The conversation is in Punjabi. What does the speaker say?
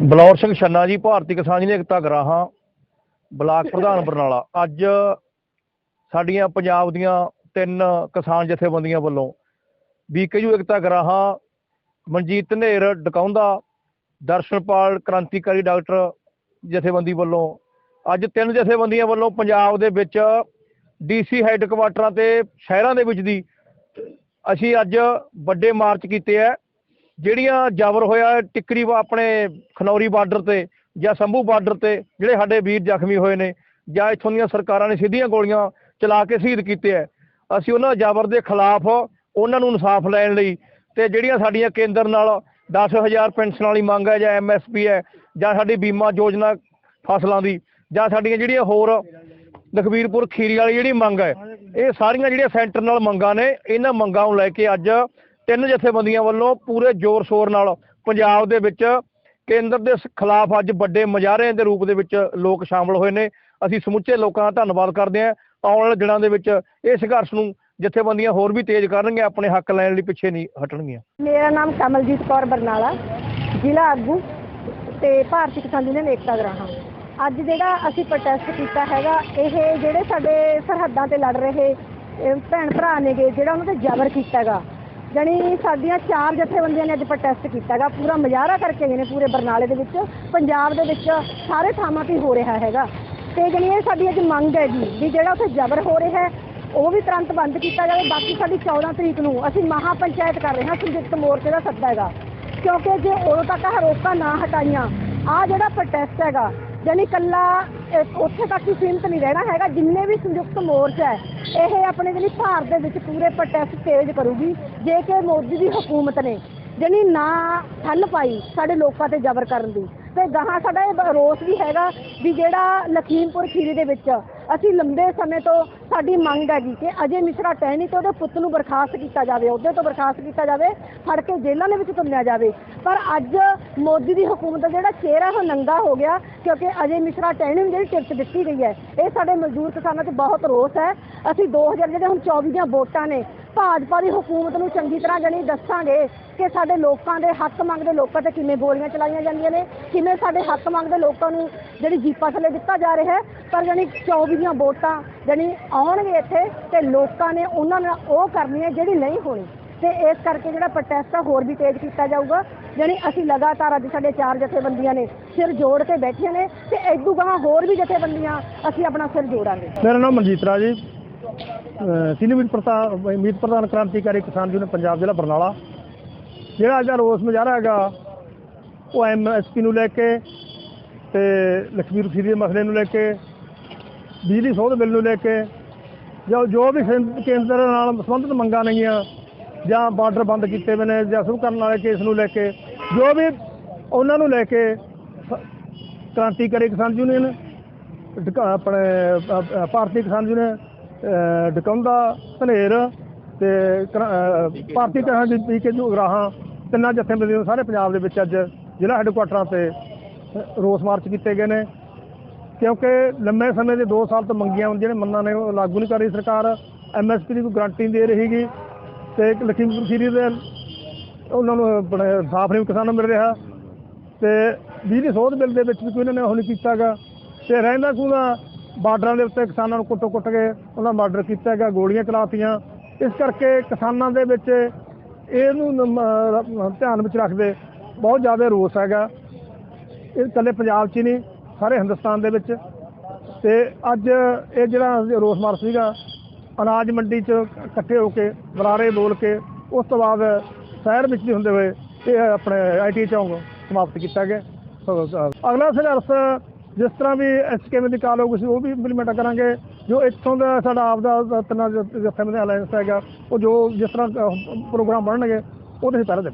ਬਲੌਰ ਸਿੰਘ ਛੰਨਾ ਜੀ ਭਾਰਤੀ ਕਿਸਾਨ ਯੂਨੀਅਨ ਏਕਤਾ ਗਰਾਹਾਂ ਬਲਾਕ ਪ੍ਰਧਾਨ ਬਰਨਾਲਾ। ਅੱਜ ਸਾਡੀਆਂ ਪੰਜਾਬ ਦੀਆਂ ਤਿੰਨ ਕਿਸਾਨ ਜਥੇਬੰਦੀਆਂ ਵੱਲੋਂ ਬੀਕੇਯੂ ਏਕਤਾ ਗਰਾਹਾਂ ਮਨਜੀਤ ਧਨੇਰ ਡਕਾਉਂਦਾ ਦਰਸ਼ਨਪਾਲ ਕ੍ਰਾਂਤੀਕਾਰੀ ਡਾਕਟਰ ਜਥੇਬੰਦੀ ਵੱਲੋਂ ਅੱਜ ਤਿੰਨ ਜਥੇਬੰਦੀਆਂ ਵੱਲੋਂ ਪੰਜਾਬ ਦੇ ਵਿੱਚ ਡੀਸੀ ਹੈੱਡਕੁਆਟਰਾਂ ਤੇ ਸ਼ਹਿਰਾਂ ਦੇ ਵਿੱਚ ਦੀ ਅਸੀਂ ਅੱਜ ਵੱਡੇ ਮਾਰਚ ਕੀਤੇ ਆ ਜਿਹੜੀਆਂ ਜ਼ਬਰ ਹੋਇਆ ਟਿੱਕਰੀ ਆਪਣੇ ਖਨੌਰੀ ਬਾਰਡਰ ਤੇ ਜਾਂ ਸੰਭੂ ਬਾਰਡਰ ਤੇ, ਜਿਹੜੇ ਸਾਡੇ ਵੀਰ ਜ਼ਖਮੀ ਹੋਏ ਨੇ, ਜਾਂ ਇੱਥੋਂ ਦੀਆਂ ਸਰਕਾਰਾਂ ਨੇ ਸਿੱਧੀਆਂ ਗੋਲੀਆਂ ਚਲਾ ਕੇ ਸ਼ਹੀਦ ਕੀਤੇ ਆ। ਅਸੀਂ ਉਹਨਾਂ ਜ਼ਬਰ ਦੇ ਖਿਲਾਫ ਉਹਨਾਂ ਨੂੰ ਇਨਸਾਫ ਲੈਣ ਲਈ ਤੇ ਜਿਹੜੀਆਂ ਸਾਡੀਆਂ ਕੇਂਦਰ ਨਾਲ 10000 ਪੈਨਸ਼ਨ ਵਾਲੀ ਮੰਗ ਹੈ ਜਾਂ ਐਮਐਸਪੀ ਹੈ, ਜਾਂ ਸਾਡੀ ਬੀਮਾ ਯੋਜਨਾ ਫਸਲਾਂ ਦੀ, ਜਾਂ ਸਾਡੀਆਂ ਜਿਹੜੀਆਂ ਹੋਰ ਲਖਬੀਰਪੁਰ ਖੀਰੀ ਵਾਲੀ ਜਿਹੜੀ ਮੰਗ ਹੈ, ਇਹ ਸਾਰੀਆਂ ਜਿਹੜੀਆਂ ਸੈਂਟਰ ਨਾਲ ਮੰਗਾਂ ਨੇ, ਇਹਨਾਂ ਮੰਗਾਂ ਨੂੰ ਲੈ ਕੇ ਅੱਜ ਤਿੰਨ ਜਥੇਬੰਦੀਆਂ ਵੱਲੋਂ ਪੂਰੇ ਜ਼ੋਰ ਸ਼ੋਰ ਨਾਲ ਪੰਜਾਬ ਦੇ ਵਿੱਚ ਕੇਂਦਰ ਦੇ ਖਿਲਾਫ ਅੱਜ ਵੱਡੇ ਮੁਜ਼ਾਹਰੇ ਦੇ ਰੂਪ ਦੇ ਵਿੱਚ ਲੋਕ ਸ਼ਾਮਲ ਹੋਏ ਨੇ। ਅਸੀਂ ਸਮੁੱਚੇ ਲੋਕਾਂ ਦਾ ਧੰਨਵਾਦ ਕਰਦੇ ਹਾਂ। ਆਉਣ ਵਾਲੇ ਦਿਨਾਂ ਦੇ ਵਿੱਚ ਇਹ ਸੰਘਰਸ਼ ਨੂੰ ਜਥੇਬੰਦੀਆਂ ਹੋਰ ਵੀ ਤੇਜ਼ ਕਰਨਗੀਆਂ, ਆਪਣੇ ਹੱਕ ਲੈਣ ਲਈ ਪਿੱਛੇ ਨਹੀਂ ਹਟਣਗੀਆਂ। ਮੇਰਾ ਨਾਮ ਕਮਲਜੀਤ ਕੌਰ ਬਰਨਾਲਾ, ਜ਼ਿਲ੍ਹਾ ਆਗੂ ਤੇ ਭਾਰਤੀ ਕਿਸਾਨ ਯੂਨੀਅਨ ਏਕਤਾ ਗਰਾਹਾਂ ਅੱਜ ਜਿਹੜਾ ਅਸੀਂ ਪ੍ਰੋਟੈਸਟ ਕੀਤਾ ਹੈਗਾ, ਇਹ ਜਿਹੜੇ ਸਾਡੇ ਸਰਹੱਦਾਂ ਤੇ ਲੜ ਰਹੇ ਭੈਣ ਭਰਾ ਨੇਗੇ, ਜਿਹੜਾ ਉਹਨਾਂ ਤੇ ਜ਼ਬਰ ਕੀਤਾ ਹੈਗਾ ਜਾਣੀ ਸਾਡੀਆਂ ਚਾਰ ਜਥੇਬੰਦੀਆਂ ਨੇ ਅੱਜ ਪ੍ਰੋਟੈਸਟ ਕੀਤਾ ਹੈਗਾ ਪੂਰਾ ਮੁਜ਼ਾਹਰਾ ਕਰਕੇ ਗਏ ਨੇ ਪੂਰੇ ਬਰਨਾਲੇ ਦੇ ਵਿੱਚ, ਪੰਜਾਬ ਦੇ ਵਿੱਚ ਸਾਰੇ ਥਾਵਾਂ ਤੇ ਹੋ ਰਿਹਾ ਹੈਗਾ। ਤੇ ਜਾਣੀ ਇਹ ਸਾਡੀ ਅੱਜ ਮੰਗ ਹੈਗੀ ਵੀ ਜਿਹੜਾ ਉੱਥੇ ਜ਼ਬਰ ਹੋ ਰਿਹਾ ਹੈ, ਉਹ ਵੀ ਤੁਰੰਤ ਬੰਦ ਕੀਤਾ ਜਾਵੇ। ਬਾਕੀ ਸਾਡੀ 14 ਤਰੀਕ ਨੂੰ ਅਸੀਂ ਮਹਾ ਪੰਚਾਇਤ ਕਰ ਰਹੇ ਹਾਂ ਸੰਯੁਕਤ ਮੋਰਚੇ ਦਾ ਸੱਦਾ ਹੈਗਾ। ਕਿਉਂਕਿ ਜੇ ਉਦੋਂ ਤੱਕ ਆਹ ਰੋਕਾਂ ਨਾ ਹਟਾਈਆਂ ਆ ਜਿਹੜਾ ਪ੍ਰੋਟੈਸਟ ਹੈਗਾ ਯਾਨੀ ਕੱਲਾ ਉੱਥੇ ਤੱਕ ਹੀ ਸੀਮਤ ਨਹੀਂ ਰਹਿਣਾ ਹੈਗਾ। ਜਿੰਨੇ ਵੀ ਸੰਯੁਕਤ ਮੋਰਚਾ ਹੈ, ਇਹ ਆਪਣੇ ਜਿਹੜੀ ਭਾਰਤ ਦੇ ਵਿੱਚ ਪੂਰੇ ਪ੍ਰੋਟੈਸਟ ਤੇਜ਼ ਕਰੂਗੀ। ਜੇ ਕਿ ਮੋਦੀ ਦੀ ਹਕੂਮਤ ਨੇ ਜਾਣੀ ਨਾ ਠੱਲ ਪਾਈ ਸਾਡੇ ਲੋਕਾਂ ਤੇ ਜ਼ਬਰ ਕਰਨ ਦੀ। ਤੇ ਗਾਹਾਂ ਸਾਡਾ ਇਹ ਰੋਸ ਵੀ ਹੈਗਾ ਵੀ ਜਿਹੜਾ ਲਖੀਮਪੁਰ ਖੀਰੀ ਦੇ ਵਿੱਚ ਅਸੀਂ ਲੰਬੇ ਸਮੇਂ ਤੋਂ ਸਾਡੀ ਮੰਗ ਹੈਗੀ ਕਿ ਅਜੇ ਮਿਸ਼ਰਾ ਟਹਿਣੀ ਤੇ ਉਹਦੇ ਪੁੱਤ ਨੂੰ ਬਰਖਾਸਤ ਕੀਤਾ ਜਾਵੇ, ਉਹਦੇ ਤੋਂ ਬਰਖਾਸਤ ਕੀਤਾ ਜਾਵੇ, ਫੜ ਕੇ ਜੇਲ੍ਹਾਂ ਦੇ ਵਿੱਚ ਤੁੰਨਿਆ ਜਾਵੇ। ਪਰ ਅੱਜ ਮੋਦੀ ਦੀ ਹਕੂਮਤ ਦਾ ਜਿਹੜਾ ਚਿਹਰਾ ਉਹ ਨੰਗਾ ਹੋ ਗਿਆ ਕਿਉਂਕਿ ਅਜੇ ਮਿਸ਼ਰਾ ਟਹਿਣੀ ਨੂੰ ਜਿਹੜੀ ਟਿਕਟ ਦਿੱਤੀ ਗਈ ਹੈ। ਇਹ ਸਾਡੇ ਮਜ਼ਦੂਰ ਕਿਸਾਨਾਂ 'ਚ ਬਹੁਤ ਰੋਸ ਹੈ। ਅਸੀਂ 2000 ਜਿਹੜੇ ਹੁਣ 24 ਦੀਆਂ ਵੋਟਾਂ ਨੇ ਭਾਜਪਾ ਦੀ ਹਕੂਮਤ ਨੂੰ ਚੰਗੀ ਤਰ੍ਹਾਂ ਜਣੀ ਦੱਸਾਂਗੇ ਕਿ ਸਾਡੇ ਲੋਕਾਂ ਦੇ ਹੱਕ ਮੰਗਦੇ ਲੋਕਾਂ ਤੇ ਕਿਵੇਂ ਗੋਲੀਆਂ ਚਲਾਈਆਂ ਜਾਂਦੀਆਂ ਨੇ, ਕਿਵੇਂ ਸਾਡੇ ਹੱਕ ਮੰਗਦੇ ਲੋਕਾਂ ਨੂੰ ਜਿਹੜੀ ਜੀਪਾਂ ਥੱਲੇ ਦਿੱਤਾ ਜਾ ਰਿਹਾ ਹੈ, ਪਰ ਜਣੀ 24 ਦੀਆਂ ਵੋਟਾਂ ਜਣੀ ਆਉਣਗੇ ਇੱਥੇ ਤੇ ਲੋਕਾਂ ਨੇ ਉਹਨਾਂ ਨਾਲ ਉਹ ਕਰਨੀ ਹੈ ਜਿਹੜੀ ਨਹੀਂ ਹੋਣੀ। ਤੇ ਇਸ ਕਰਕੇ ਜਿਹੜਾ ਪ੍ਰੋਟੈਸਟ ਆ ਹੋਰ ਵੀ ਤੇਜ਼ ਕੀਤਾ ਜਾਊਗਾ। ਜਾਣੀ ਅਸੀਂ ਲਗਾਤਾਰ ਅੱਜ ਸਾਡੇ ਚਾਰ ਜਥੇਬੰਦੀਆਂ ਨੇ ਸਿਰ ਜੋੜ ਕੇ ਬੈਠੀਆਂ ਨੇ ਤੇ ਇਦੋਂ ਗਾਹਾਂ ਹੋਰ ਵੀ ਜਥੇਬੰਦੀਆਂ ਅਸੀਂ ਆਪਣਾ ਸਿਰ ਜੋੜਾਂਗੇ। ਮੇਰਾ ਨਾਮ ਮਨਜੀਤ ਰਾਜ ਜੀ ਸੀਨੀਅਰ ਮੀਤ ਪ੍ਰਧਾਨ ਮੀਤ ਪ੍ਰਧਾਨ ਕ੍ਰਾਂਤੀਕਾਰੀ ਕਿਸਾਨ ਯੂਨੀਅਨ ਪੰਜਾਬ ਜ਼ਿਲ੍ਹਾ ਬਰਨਾਲਾ। ਜਿਹੜਾ ਅੱਜ ਦਾ ਰੋਸ ਮੁਜ਼ਾਹਰਾ ਹੈਗਾ, ਉਹ ਐਮਐਸਪੀ ਨੂੰ ਲੈ ਕੇ ਤੇ ਲਖਬੀਰ ਖੀਰੀ ਦੇ ਮਸਲੇ ਨੂੰ ਲੈ ਕੇ, ਬਿਜਲੀ ਸੋਧ ਬਿੱਲ ਨੂੰ ਲੈ ਕੇ, ਜੋ ਜੋ ਵੀ ਕੇਂਦਰ ਨਾਲ ਸੰਬੰਧਿਤ ਮੰਗਾਂ ਨੇਗੀਆਂ, ਜਾਂ ਬਾਰਡਰ ਬੰਦ ਕੀਤੇ ਹੋਏ ਨੇ, ਜਾਂ ਸ਼ੁਰੂ ਕਰਨ ਵਾਲੇ ਕੇਸ ਨੂੰ ਲੈ ਕੇ, ਜੋ ਵੀ ਉਹਨਾਂ ਨੂੰ ਲੈ ਕੇ ਕ੍ਰਾਂਤੀਕਾਰੀ ਕਿਸਾਨ ਯੂਨੀਅਨ ਆਪਣੇ ਭਾਰਤੀ ਕਿਸਾਨ ਯੂਨੀਅਨ ਅ, ਡਕਾਉਂਦਾ ਧਨੇਰ ਤੇ ਭਾਰਤੀ ਕਿਸਾਨ ਦੀ ਪੀ ਕੇ ਜੋ ਗਰਾਹਾਂ ਤਿੰਨਾਂ ਜਥੇਬੰਦੀਆਂ ਸਾਰੇ ਪੰਜਾਬ ਦੇ ਵਿੱਚ ਅੱਜ ਜ਼ਿਲ੍ਹਾ ਹੈੱਡਕੁਆਟਰਾਂ ਤੇ ਰੋਸ ਮਾਰਚ ਕੀਤੇ ਗਏ ਨੇ। ਕਿਉਂਕਿ ਲੰਮੇ ਸਮੇਂ ਦੇ 2 ਸਾਲ ਤੋਂ ਮੰਗੀਆਂ ਹੁੰਦੀਆਂ ਨੇ ਮੰਨਾਂ ਨੇ ਉਹ ਲਾਗੂ ਨਹੀਂ ਕਰ ਰਹੀ ਸਰਕਾਰ। ਐਮਐਸਪੀ ਦੀ ਕੋਈ ਗਰੰਟੀ ਦੇ ਰਹੀਗੀ ਤੇ ਇੱਕ ਲਖੀਮਪੁਰ ਖੀਰੀ ਦੇ ਉਹਨਾਂ ਨੂੰ ਆਪਣੇ ਸਾਫ਼ ਨਹੀਂ ਕਿਸਾਨਾਂ ਨੂੰ ਮਿਲ ਰਿਹਾ। ਤੇ ਬਿਜਲੀ ਸੋਧ ਬਿੱਲ ਦੇ ਵਿੱਚ ਵੀ ਕੋਈ ਇਹਨਾਂ ਨੇ ਉਹ ਨਹੀਂ ਕੀਤਾਗਾ ਤੇ ਰਹਿੰਦਾ ਖੂਦਾ ਬਾਰਡਰਾਂ ਦੇ ਉੱਤੇ ਕਿਸਾਨਾਂ ਨੂੰ ਕੁੱਟ ਕੁੱਟ ਕੇ ਉਹਨਾਂ ਮਰਡਰ ਕੀਤਾ ਗਿਆ, ਗੋਲੀਆਂ ਚਲਾਤੀਆਂ। ਇਸ ਕਰਕੇ ਕਿਸਾਨਾਂ ਦੇ ਵਿੱਚ ਇਹਨੂੰ ਧਿਆਨ ਵਿੱਚ ਰੱਖਦੇ ਬਹੁਤ ਜ਼ਿਆਦਾ ਰੋਸ ਹੈਗਾ। ਇਹ ਇਕੱਲੇ ਪੰਜਾਬ 'ਚ ਹੀ ਨਹੀਂ, ਸਾਰੇ ਹਿੰਦੁਸਤਾਨ ਦੇ ਵਿੱਚ। ਤੇ ਅੱਜ ਇਹ ਜਿਹੜਾ ਰੋਸ ਮਾਰਚ ਸੀਗਾ, ਅਨਾਜ ਮੰਡੀ 'ਚ ਇਕੱਠੇ ਹੋ ਕੇ, ਬਰਾਰੇ ਬੋਲ ਕੇ, ਉਸ ਤੋਂ ਬਾਅਦ ਸ਼ਹਿਰ ਵਿੱਚ ਵੀ ਹੁੰਦੇ ਹੋਏ ਇਹ ਆਪਣੇ ਆਈਟੀ ਚੌਂਕ ਸਮਾਪਤ ਕੀਤਾ ਗਿਆ। ਅਗਲਾ ਸੰਘਰਸ਼ ਜਿਸ ਤਰ੍ਹਾਂ ਵੀ ਐਸਕੇਐਮ ਦੀ ਕਾਲ ਹੋਊਗੀ ਉਹ ਵੀ ਇੰਪਲੀਮੈਂਟ ਕਰਾਂਗੇ, ਜੋ ਇੱਥੋਂ ਦਾ ਸਾਡਾ ਆਪ ਦਾ ਤਿੰਨਾਂ ਜਥੇਬੰਦੀਆਂ ਅਲਾਈਅੰਸ ਹੈਗਾ, ਉਹ ਜੋ ਜਿਸ ਤਰ੍ਹਾਂ ਪ੍ਰੋਗਰਾਮ ਬਣਨਗੇ ਉਹਦੇ ਅਸੀਂ ਪਹਿਰਾ ਦੇ